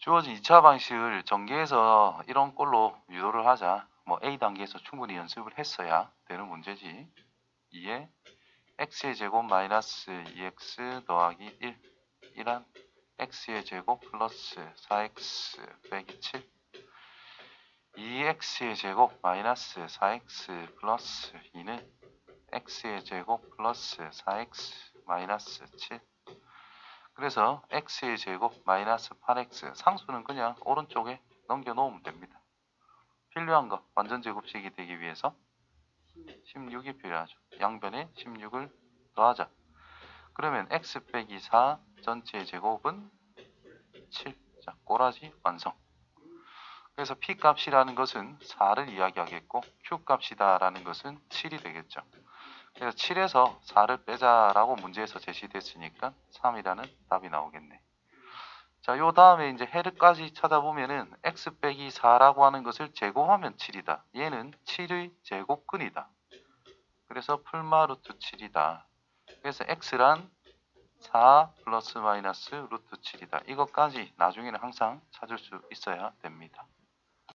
주어진 2차 방식을 전개해서 이런 꼴로 유도를 하자. 뭐 A 단계에서 충분히 연습을 했어야 되는 문제지. 2에 x의 제곱 마이너스 2x 더하기 1 이란 x의 제곱 플러스 4x 빼기 7 2x의 제곱 마이너스 4x 플러스 2는 x의 제곱 플러스 4x 마이너스 7 그래서 x의 제곱 마이너스 8x 상수는 그냥 오른쪽에 넘겨 놓으면 됩니다. 필요한 거 완전 제곱식이 되기 위해서 16이 필요하죠. 양변에 16을 더하자. 그러면 x 빼기 4 전체의 제곱은 7. 자, 꼬라지 완성. 그래서 p 값이라는 것은 4를 이야기하겠고 q 값이다라는 것은 7이 되겠죠. 그래서 7에서 4를 빼자라고 문제에서 제시됐으니까 3이라는 답이 나오겠네. 자, 요 다음에 이제 헤르까지 찾아보면은 x 빼기 4라고 하는 것을 제곱하면 7이다. 얘는 7의 제곱근이다. 그래서 풀마 루트 7이다. 그래서 x란 4 플러스 마이너스 루트 7이다. 이것까지 나중에는 항상 찾을 수 있어야 됩니다.